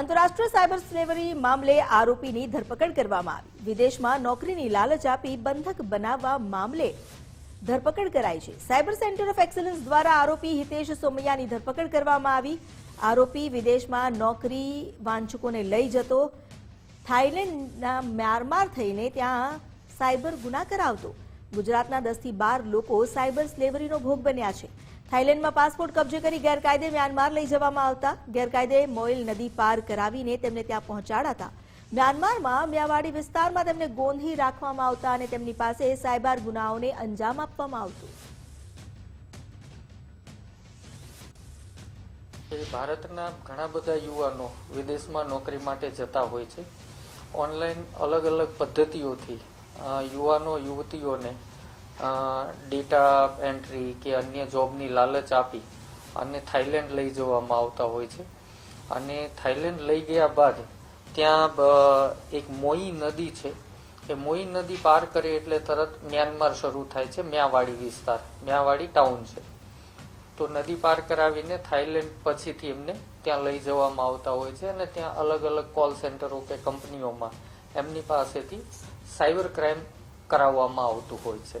આંતરરાષ્ટ્રીય cyber slavery મામલે આરોપીની ધરપકડ કરવામાં આવી. વિદેશમાં નોકરીની લાલચ આપી બંધક બનાવવા મામલે ધરપકડ કરાઈ છે. સાયબર સેન્ટર ઓફ એક્સલન્સ દ્વારા આરોપી હિતેશ સોમૈયાની ધરપકડ કરવામાં આવી. આરોપી વિદેશમાં નોકરી વાંચકોને લઈ જતો થાઇલેન્ડના મ્યાનમાર થઈને ત્યાં સાયબર ગુના કરાવતો. ગુજરાતના દસથી બાર લોકો સાયબર સ્લેવરીનો ભોગ બન્યા છે. થાઇલેન્ડમાં પાસપોર્ટ કબજે કરી ગેરકાયદે મ્યાનમાર લઈ જવામાં આવતા. ગેરકાયદે મોઇલ નદી પાર કરાવીને તેમને ત્યાં પહોંચાડાતા. મ્યાનમારમાં મ્યાવાડી વિસ્તારમાં તેમને ગોંધી રાખવામાં આવતા અને તેમની પાસે સાયબર ગુનાઓને અંજામ આપવામાં આવતું. ભારતના ઘણા બધા યુવાનો વિદેશમાં નોકરી માટે જતા હોય છે. ઓનલાઈન અલગ અલગ પદ્ધતિઓથી યુવાનો, યુવતીઓને ડેટા એન્ટ્રી કે અન્ય જોબની લાલચ આપી અને થાઈલેન્ડ લઈ જવામાં આવતા હોય છે. અને થાઈલેન્ડ લઈ ગયા બાદ ત્યાં એક મોઈ નદી છે. એ મોઈ નદી પાર કરે એટલે તરત મ્યાનમાર શરૂ થાય છે, મ્યાવાડી વિસ્તાર, મ્યાવાડી ટાઉન છે. તો નદી પાર કરાવીને થાઈલેન્ડ પછીથી એમને ત્યાં લઈ જવામાં આવતા હોય છે અને ત્યાં અલગ અલગ કોલ સેન્ટરો કે કંપનીઓમાં એમની પાસેથી સાયબર ક્રાઇમ કરાવવામાં આવતું હોય છે.